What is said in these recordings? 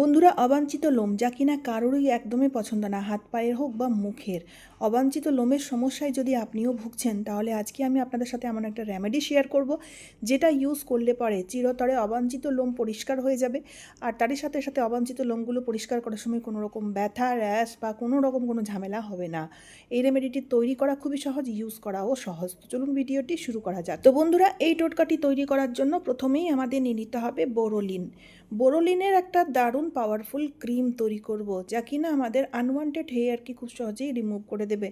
বন্ধুরা, অবাঞ্ছিত লোম যা কিনা কারোরই একদমই পছন্দ না, হাত পায়ের হোক বা মুখের। অবাঞ্ছিত লোমের সমস্যায় যদি আপনিও ভুগছেন, তাহলে আজকে আমি আপনাদের সাথে এমন একটা রেমেডি শেয়ার করব, যেটা ইউজ করলে পরে চিরতরে অবাঞ্ছিত লোম পরিষ্কার হয়ে যাবে। আর তারই সাথে সাথে অবাঞ্ছিত লোমগুলো পরিষ্কার করার সময় কোনো রকম ব্যথা র্যাশ বা কোনো রকম কোনো ঝামেলা হবে না। এই রেমেডিটি তৈরি করা খুবই সহজ ইউজ করাও সহজ। তো চলুন ভিডিওটি শুরু করা যাক। তো বন্ধুরা, এই টোটকাটি তৈরি করার জন্য প্রথমেই আমাদের নিয়ে নিতে হবে বোরোলিন। বোরোলিনের একটা দারুণ পাওয়ারফুল ক্রিম তৈরি করব, যা কিনা আমাদের আনওয়ান্টেড হেয়ারকে খুব সহজেই রিমুভ করে দেবে।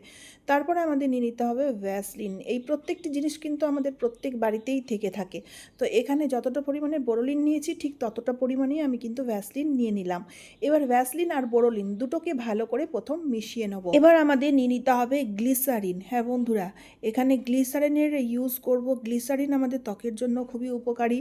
তারপরে আমাদের নিয়ে নিতে হবে ভ্যাসলিন এই প্রত্যেকটি জিনিস কিন্তু আমাদের প্রত্যেক বাড়িতেই থেকে থাকে। তো এখানে যতটা পরিমাণে বোরোলিন নিয়েছি, ঠিক ততটা পরিমাণেই আমি কিন্তু ভ্যাসলিন নিয়ে নিলাম। এবার ভ্যাসলিন আর বোরোলিন দুটোকে ভালো করে প্রথম মিশিয়ে নেব। এবার আমাদের নিয়ে নিতে হবে গ্লিসারিন হ্যাঁ বন্ধুরা, এখানে গ্লিসারিনের ইউজ করব। গ্লিসারিন আমাদের ত্বকের জন্য খুবই উপকারী।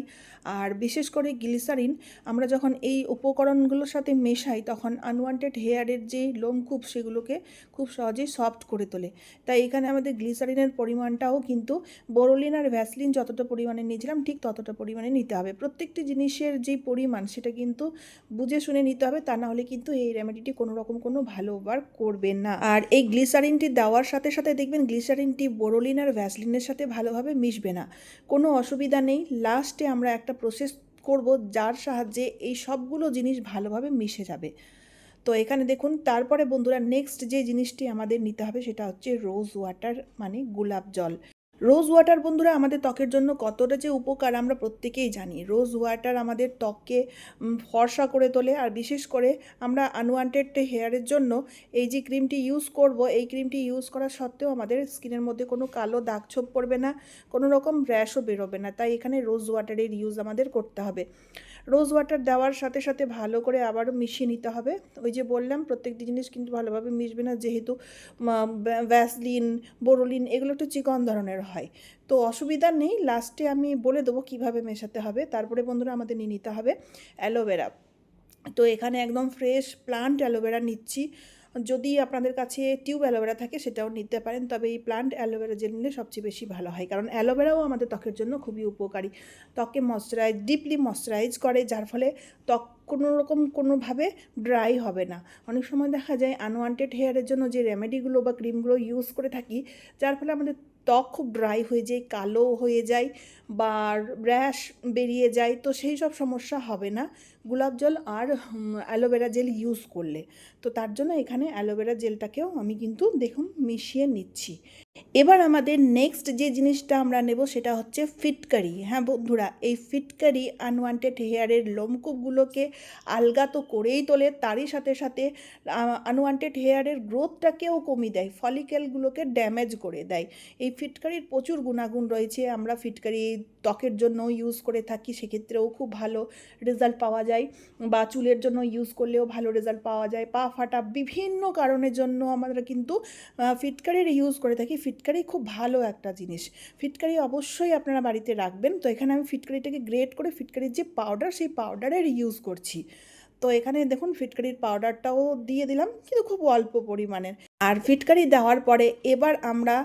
আর বিশেষ করে গ্লিসারিন আমরা যখন এই উপকরণগুলোর সাথে মেশাই, তখন আনওয়ান্টেড হেয়ারের যে লোমকূপ সেগুলোকে খুব সহজেই সফট করে তোলে। তাই এখানে আমাদের গ্লিসারিনের পরিমাণটাও কিন্তু বোরোলিন আর ভ্যাসলিন যতটা পরিমাণে নিয়েছিলাম, ঠিক ততটা পরিমাণে নিতে হবে। প্রত্যেকটি জিনিসের যে পরিমাণ, সেটা কিন্তু বুঝে শুনে নিতে হবে, তা না হলে কিন্তু এই রেমেডিটি কোনো রকম কোনো ভালো ওয়ার্ক করবে না। আর এই গ্লিসারিনটি দেওয়ার সাথে সাথে দেখবেন গ্লিসারিনটি বোরোলিন আর ভ্যাসলিনের সাথে ভালোভাবে মিশবে না। কোনো অসুবিধা নেই। লাস্টে আমরা একটা প্রসেস করব, যার সাহায্যে এই সবগুলো জিনিস ভালোভাবে মিশে যাবে। তো এখানে দেখুন, তারপরে বন্ধুরা নেক্সট যে জিনিসটি আমাদের নিতে হবে সেটা হচ্ছে রোজ ওয়াটার মানে গোলাপ জল। রোজ ওয়াটার বন্ধুরা, আমাদের ত্বকের জন্য কতটা যে উপকার আমরা প্রত্যেকেই জানি। রোজ ওয়াটার আমাদের ত্বককে ফর্সা করে তোলে। আর বিশেষ করে আমরা আনওয়ান্টেড হেয়ারের জন্য এই যে ক্রিমটি ইউজ করব, এই ক্রিমটি ইউজ করা সত্ত্বেও আমাদের স্কিনের মধ্যে কোনো কালো দাগ ছোপ পড়বে না, কোনো রকম র্যাশও বেরোবে না। তাই এখানে রোজ ওয়াটারের ইউজ আমাদের করতে হবে। রোজ ওয়াটার দেওয়ার সাথে সাথে ভালো করে আবারও মিশিয়ে নিতে হবে। ওই যে বললাম, প্রত্যেকটি জিনিস কিন্তু ভালোভাবে মিশবে না, যেহেতু ভ্যাসলিন বোরোলিন এগুলো একটু চিকন ধরনের হয়। তো অসুবিধা নেই লাস্টে আমি বলে দেবো কীভাবে মেশাতে হবে। তারপরে বন্ধুরা আমাদের নিয়ে নিতে হবে অ্যালোভেরা তো এখানে একদম ফ্রেশ প্লান্ট অ্যালোভেরা নিচ্ছি। যদি আপনাদের কাছে টিউব অ্যালোভেরা থাকে সেটাও নিতে পারেন, তবে এই প্লান্ট অ্যালোভেরা জেল নিলে সবচেয়ে বেশি ভালো হয়। কারণ অ্যালোভেরাও আমাদের ত্বকের জন্য খুবই উপকারী। ত্বকে ময়শ্চারাইজ ডিপলি ময়শ্চারাইজ করে, যার ফলে ত্বক কোনো রকম কোনোভাবে ড্রাই হবে না। অনেক সময় দেখা যায় আনওয়ান্টেড হেয়ারের জন্য যে রেমেডিগুলো বা ক্রিমগুলো ইউজ করে থাকি, যার ফলে আমাদের ত্বক খুব ড্রাই হয়ে যায়, কালো হয়ে যায় বা র্যাশ বেরিয়ে যায়, তো সেই সব সমস্যা হবে না। গোলাপ জল আর অ্যালোভেরা জেল ইউজ করলে। তো তার জন্য এখানে অ্যালোভেরা জেলটাকেও আমি কিন্তু দেখুন মিশিয়ে নিচ্ছি। এবার আমাদের নেক্সট যে জিনিসটা আমরা নেব সেটা হচ্ছে ফিটকারি। হ্যাঁ বন্ধুরা, এই ফিটকারি আনওয়ান্টেড হেয়ারের লোমকূপগুলোকে আলগা তো করেই তোলে, তারই সাথে সাথে আনওয়ান্টেড হেয়ারের গ্রোথটাকেও কমিয়ে দেয় ফলিকেলগুলোকে ড্যামেজ করে দেয়। এই ফিটকারির প্রচুর গুণাগুণ রয়েছে, আমরা ফিটকারি ত্বকের জন্য ইউজ করে থাকি, সেক্ষেত্রেও খুব ভালো রেজাল্ট পাওয়া যায়। বা চুলের জন্য ইউজ করলেও ভালো রেজাল্ট পাওয়া যায়। পা ফাটা বিভিন্ন কারণের জন্য আমরা কিন্তু ফিটকারির ইউজ করে থাকি। ফিটকারি খুব ভালো একটা জিনিস। ফিটকারি অবশ্যই আপনারা বাড়িতে রাখবেন। তো এখানে আমি ফিটকারিটাকে গ্রেট করে ফিটকারির যে পাউডার সেই পাউডারের ইউজ করছি। তো এখানে দেখুন, ফিটকারির পাউডারটাও দিয়ে দিলাম, কিন্তু খুব অল্প পরিমাণের। আর ফিটকারি দেওয়ার পরে এবার আমরা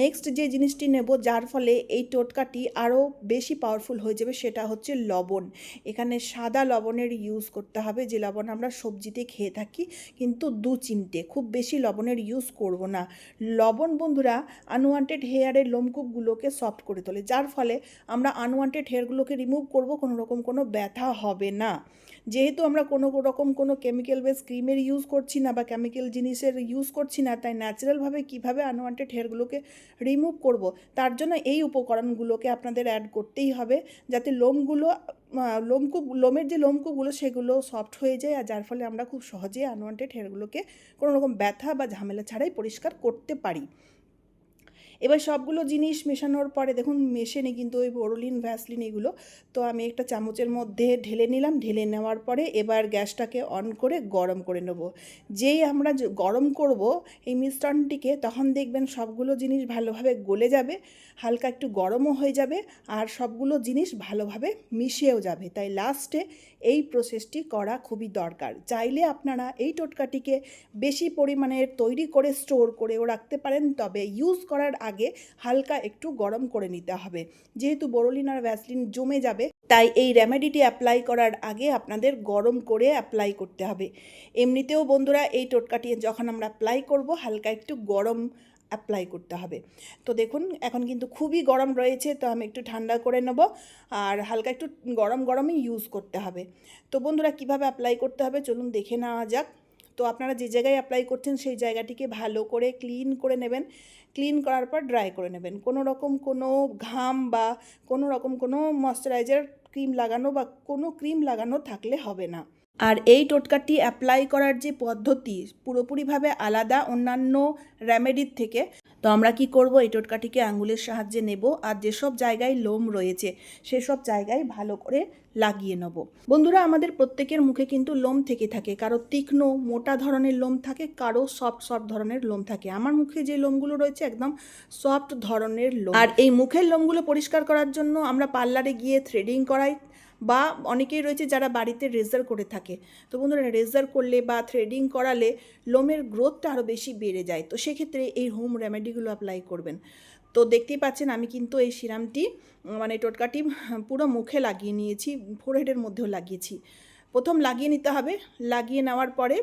নেক্সট যে জিনিসটি নেব, যার ফলে এই টোটকাটি আরও বেশি পাওয়ারফুল হয়ে যাবে সেটা হচ্ছে লবণ। এখানে সাদা লবণের ইউজ করতে হবে, যে লবণ আমরা সবজিতে খেয়ে থাকি, কিন্তু দু চিনটে খুব বেশি লবণের ইউজ করব না। লবণ বন্ধুরা আনওয়ান্টেড হেয়ারের লোমকূপগুলোকে সফট করে তোলে, যার ফলে আমরা আনওয়ান্টেড হেয়ারগুলোকে রিমুভ করব, কোনো রকম কোনো ব্যথা হবে না। যেহেতু আমরা কোনো রকম কোনো কেমিক্যাল বেস ক্রিমের ইউজ করছি না, বা কেমিক্যাল জিনিসের ইউজ করছি না তাই ন্যাচারালভাবে কীভাবে আনওয়ান্টেড হেয়ারগুলোকে রিমুভ করব, তার জন্য এই উপকরণগুলোকে আপনাদের অ্যাড করতেই হবে, যাতে লোমগুলো লোমকূপ, লোমের যে লোমকূপগুলো সেগুলো সফট হয়ে যায়, আর যার ফলে আমরা খুব সহজেই আনওয়ান্টেড হেয়ারগুলোকে কোনো রকম ব্যথা বা ঝামেলা ছাড়াই পরিষ্কার করতে পারি। এবার সবগুলো জিনিস মেশানোর পরে দেখুন মেশে কিন্তু ওই বোরোলিন ভ্যাসলিন এগুলো, তো আমি একটা চামচের মধ্যে ঢেলে নিলাম। ঢেলে নেওয়ার পরে এবার গ্যাসটাকে অন করে গরম করে নেব। যেই আমরা গরম করব এই মিশ্রণটিকে, তখন দেখবেন সবগুলো জিনিস ভালোভাবে গলে যাবে, হালকা একটু গরমও হয়ে যাবে, আর সবগুলো জিনিস ভালোভাবে মিশেও যাবে। তাই লাস্টে এই প্রসেসটি করা খুবই দরকার। চাইলে আপনারা এই টোটকাটিকে বেশি পরিমাণে তৈরি করে স্টোর করেও রাখতে পারেন, তবে ইউজ করার আগে হালকা একটু গরম করে নিতে হবে। যেহেতু বোরোলিন আর ভ্যাসলিন জমে যাবে, তাই এই রেমেডিটি অ্যাপ্লাই করার আগে আপনাদের গরম করে অ্যাপ্লাই করতে হবে। এমনিতেও বন্ধুরা, এই টোটকাটি যখন আমরা অ্যাপ্লাই করব, হালকা একটু গরম অ্যাপ্লাই করতে হবে। তো দেখুন, এখন কিন্তু খুবই গরম রয়েছে, তো আমি একটু ঠান্ডা করে নেব আর হালকা একটু গরম গরমই ইউজ করতে হবে। তো বন্ধুরা, কীভাবে অ্যাপ্লাই করতে হবে চলুন দেখে নেওয়া যাক। তো আপনারা যে জায়গায় অ্যাপ্লাই করছেন, সেই জায়গাটিকে ভালো করে ক্লিন করে নেবেন। ক্লিন করার পর ড্রাই করে নেবেন। কোনো রকম কোনো ঘাম বা কোনো রকম কোনো ময়শ্চারাইজার ক্রিম লাগানো বা কোনো ক্রিম লাগানো থাকলে হবে না। আর এই টোটকাটি অ্যাপ্লাই করার যে পদ্ধতি পুরোপুরিভাবে আলাদা অন্যান্য রেমেডির থেকে, তো আমরা কি করব? এই টোটকাটিকে আঙ্গুলের সাহায্যে নেব আর যেসব জায়গায় লোম রয়েছে, সেসব জায়গায় ভালো করে লাগিয়ে নেব। বন্ধুরা, আমাদের প্রত্যেকের মুখে কিন্তু লোম থেকে থাকে। কারও তীক্ষ্ণ, মোটা ধরনের লোম থাকে, কারও সফট সফট ধরনের লোম থাকে। আমার মুখে যে লোমগুলো রয়েছে একদম সফট ধরনের লোম। আর এই মুখের লোমগুলো পরিষ্কার করার জন্য আমরা পার্লারে গিয়ে থ্রেডিং করাই। বা অনেকেই রয়েছে যারা বাড়িতে রেজার করে থাকে। তো বন্ধুরা রেজার করলে বা থ্রেডিং করালে লোমের গ্রোথটা আরও বেশি বেড়ে যায়। তো সেক্ষেত্রে এই হোম রেমেডিগুলো অ্যাপ্লাই করবেন। তো দেখতেই পাচ্ছেন আমি কিন্তু এই সিরামটি মানে টোটকাটি পুরো মুখে লাগিয়ে নিয়েছি ফোরহেডের মধ্যেও লাগিয়েছি। প্রথম লাগিয়ে নিতে হবে। লাগিয়ে নেওয়ার পরে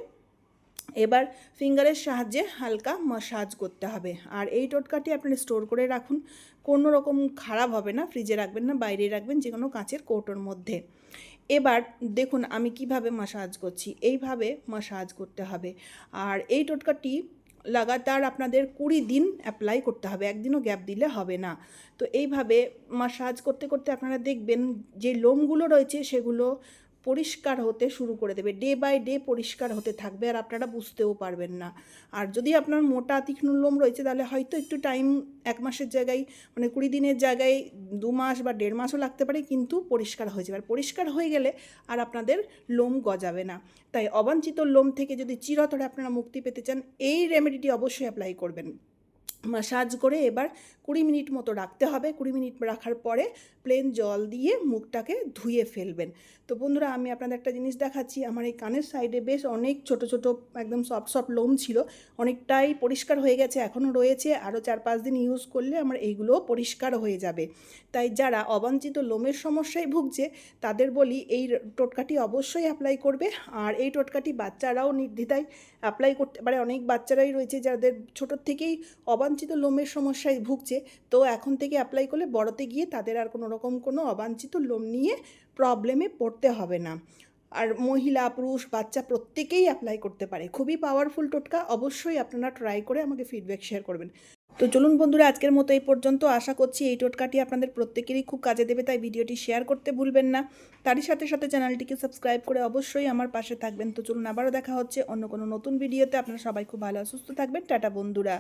এবার ফিঙ্গারের সাহায্যে হালকা মাসাজ করতে হবে। আর এই টোটকাটি আপনারা স্টোর করে রাখুন। কোনো রকম খারাপ হবে না ফ্রিজে রাখবেন না, বাইরে রাখবেন, যে কোনো কাঁচের কৌটোর মধ্যে। এবার দেখুন আমি কীভাবে মাসাজ করছি। এইভাবে মাসাজ করতে হবে। আর এই টোটকাটি লাগাতার আপনাদের কুড়ি দিন অ্যাপ্লাই করতে হবে। একদিনও গ্যাপ দিলে হবে না। তো এইভাবে মাসাজ করতে করতে আপনারা দেখবেন যে লোমগুলো রয়েছে সেগুলো পরিষ্কার হতে শুরু করে দেবে। ডে বাই ডে পরিষ্কার হতে থাকবে আর আপনারা বুঝতেও পারবেন না। আর যদি আপনার মোটা তীক্ষ্ণ লোম রয়েছে, তাহলে হয়তো একটু টাইম এক মাসের জায়গায় মানে কুড়ি দিনের জায়গায় দু মাস বা দেড় মাসও লাগতে পারে, কিন্তু পরিষ্কার হয়ে যাবে। আর পরিষ্কার হয়ে গেলে আর আপনাদের লোম গজাবে না। তাই অবাঞ্ছিত লোম থেকে যদি চিরতরে আপনারা মুক্তি পেতে চান, এই রেমেডিটি অবশ্যই অ্যাপ্লাই করবেন। মাসাজ করে এবার কুড়ি মিনিট মতো রাখতে হবে। কুড়ি মিনিট রাখার পরে প্লেন জল দিয়ে মুখটাকে ধুয়ে ফেলবেন। তো বন্ধুরা, আমি আপনাদের একটা জিনিস দেখাচ্ছি। আমার এই কানের সাইডে বেশ অনেক ছোট ছোট একদম সফট সফট লোম ছিল। অনেকটাই পরিষ্কার হয়ে গেছে, এখনও রয়েছে। আরও চার পাঁচ দিন ইউজ করলে আমার এইগুলোও পরিষ্কার হয়ে যাবে। তাই যারা অবাঞ্ছিত লোমের সমস্যায় ভুগছে, তাদের বলি এই টোটকাটি অবশ্যই অ্যাপ্লাই করবে। আর এই টোটকাটি বাচ্চারাও নির্দ্বিধায় অ্যাপ্লাই করতে পারে অনেক বাচ্চারাই রয়েছে যাদের ছোটোর থেকেই অবাঞ্ছিত লোমের সমস্যায় ভুগছে, তো এখন থেকে অ্যাপ্লাই করলে বড়তে গিয়ে তাদের আর কোনো রকম কোনো অবাঞ্ছিত লোম নিয়ে প্রবলেমে পড়তে হবে না। আর মহিলা, পুরুষ, বাচ্চা প্রত্যেকেই অ্যাপ্লাই করতে পারে। খুবই পাওয়ারফুল টোটকা, অবশ্যই আপনারা ট্রাই করে আমাকে ফিডব্যাক শেয়ার করবেন। তো চলুন বন্ধুরা, আজকের মতো এই পর্যন্ত। আশা করছি এই টোটকাটি আপনাদের প্রত্যেকেরই খুব কাজে দেবে, তাই ভিডিওটি শেয়ার করতে ভুলবেন না। তারই সাথে সাথে চ্যানেলটিকে সাবস্ক্রাইব করে অবশ্যই আমার পাশে থাকবেন। তো চলুন আবারও দেখা হচ্ছে অন্য কোনো নতুন ভিডিওতে। আপনারা সবাই খুব ভালো সুস্থ থাকবেন। টাটা বন্ধুরা।